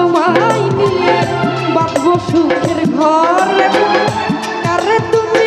তোমায় নিয়ে বাঁধবো সুখের ঘর। কারে তুমি